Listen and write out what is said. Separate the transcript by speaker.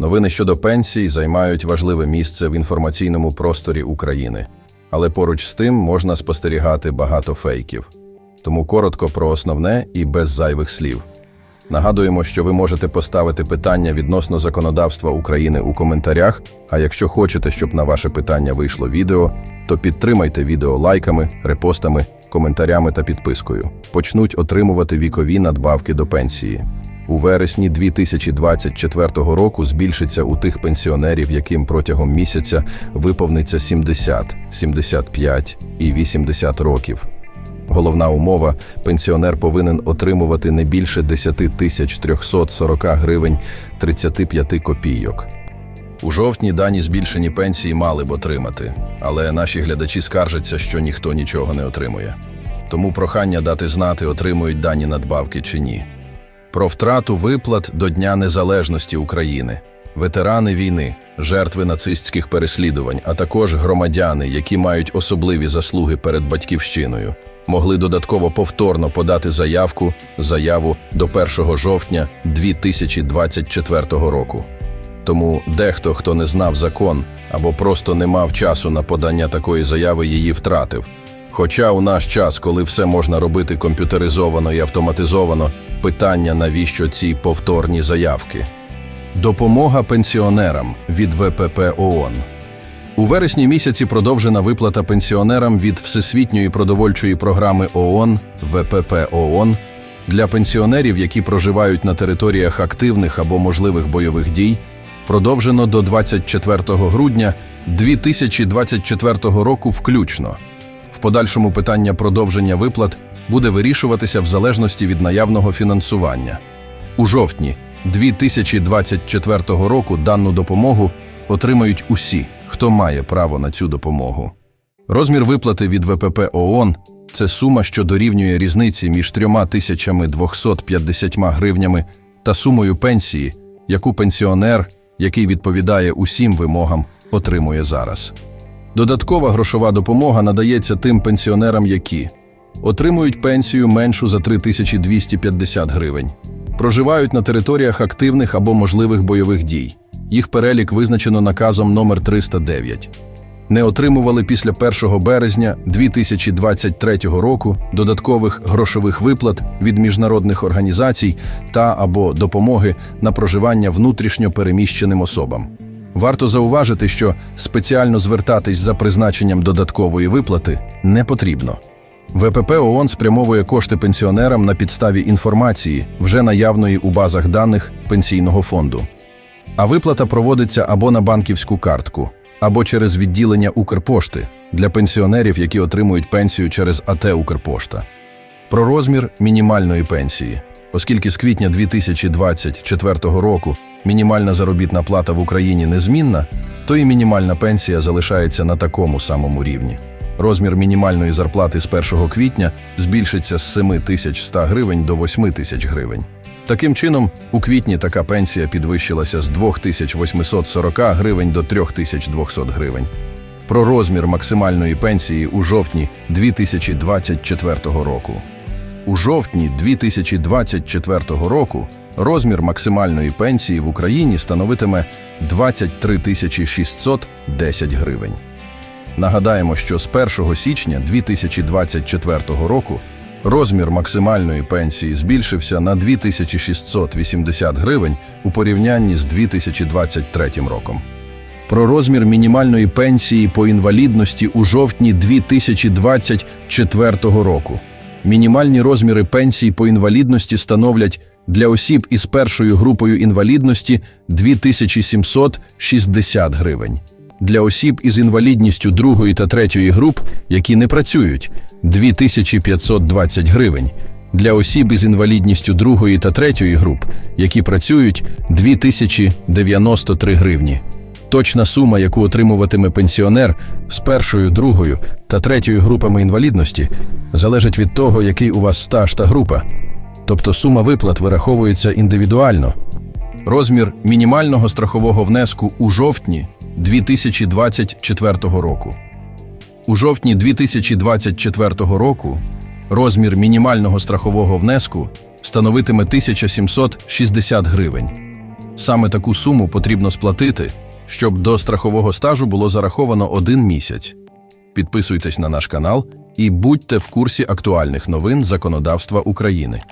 Speaker 1: Новини щодо пенсій займають важливе місце в інформаційному просторі України, але поруч з тим можна спостерігати багато фейків. Тому коротко про основне і без зайвих слів. Нагадуємо, що ви можете поставити питання відносно законодавства України у коментарях. А якщо хочете, щоб на ваше питання вийшло відео, то підтримайте відео лайками, репостами, коментарями та підпискою. Почнуть отримувати вікові надбавки до пенсії. У вересні 2024 року збільшиться у тих пенсіонерів, яким протягом місяця виповниться 70, 75 і 80 років. Головна умова – пенсіонер повинен отримувати не більше 10 тисяч 340 гривень 35 копійок. У жовтні дані збільшені пенсії мали б отримати, але наші глядачі скаржаться, що ніхто нічого не отримує. Тому прохання дати знати, отримують дані надбавки чи ні. Про втрату виплат до Дня Незалежності України, ветерани війни, жертви нацистських переслідувань, а також громадяни, які мають особливі заслуги перед батьківщиною, могли додатково повторно подати заявку заяву до 1 жовтня 2024 року. Тому дехто, хто не знав закон або просто не мав часу на подання такої заяви, її втратив. Хоча у наш час, коли все можна робити комп'ютеризовано і автоматизовано, питання навіщо ці повторні заявки. Допомога пенсіонерам від ВПП ООН. У вересні місяці продовжена виплата пенсіонерам від Всесвітньої продовольчої програми ООН ВПП ООН для пенсіонерів, які проживають на територіях активних або можливих бойових дій, продовжено до 24 грудня 2024 року включно. В подальшому питання продовження виплат буде вирішуватися в залежності від наявного фінансування. У жовтні 2024 року дану допомогу отримають усі, хто має право на цю допомогу. Розмір виплати від ВПП ООН – це сума, що дорівнює різниці між 3250 гривнями та сумою пенсії, яку пенсіонер, який відповідає усім вимогам, отримує зараз. Додаткова грошова допомога надається тим пенсіонерам, які отримують пенсію меншу за 3250 гривень, проживають на територіях активних або можливих бойових дій. Їх перелік визначено наказом номер 309. Не отримували після 1 березня 2023 року додаткових грошових виплат від міжнародних організацій та або допомоги на проживання внутрішньо переміщеним особам. Варто зауважити, що спеціально звертатись за призначенням додаткової виплати не потрібно. ВПП ООН спрямовує кошти пенсіонерам на підставі інформації, вже наявної у базах даних пенсійного фонду. А виплата проводиться або на банківську картку, або через відділення Укрпошти для пенсіонерів, які отримують пенсію через АТ Укрпошта. Про розмір мінімальної пенсії. Оскільки з квітня 2024 року мінімальна заробітна плата в Україні незмінна, то і мінімальна пенсія залишається на такому самому рівні. Розмір мінімальної зарплати з 1 квітня збільшиться з 7100 гривень до 8000 гривень. Таким чином, у квітні така пенсія підвищилася з 2840 гривень до 3200 гривень. Про розмір максимальної пенсії у жовтні 2024 року. У жовтні 2024 року розмір максимальної пенсії в Україні становитиме 23 610 гривень. Нагадаємо, що з 1 січня 2024 року розмір максимальної пенсії збільшився на 2680 гривень у порівнянні з 2023 роком. Про розмір мінімальної пенсії по інвалідності у жовтні 2024 року. Мінімальні розміри пенсій по інвалідності становлять для осіб із першою групою інвалідності 2760 гривень. Для осіб із інвалідністю другої та третьої груп, які не працюють 2520 гривень. Для осіб із інвалідністю другої та третьої груп, які працюють 2093 гривні. Точна сума, яку отримуватиме пенсіонер з першою, другою та третьою групами інвалідності, залежить від того, який у вас стаж та група. Тобто сума виплат вираховується індивідуально. Розмір мінімального страхового внеску у жовтні 2024 року. У жовтні 2024 року розмір мінімального страхового внеску становитиме 1760 гривень. Саме таку суму потрібно сплатити, щоб до страхового стажу було зараховано один місяць. Підписуйтесь на наш канал і будьте в курсі актуальних новин законодавства України.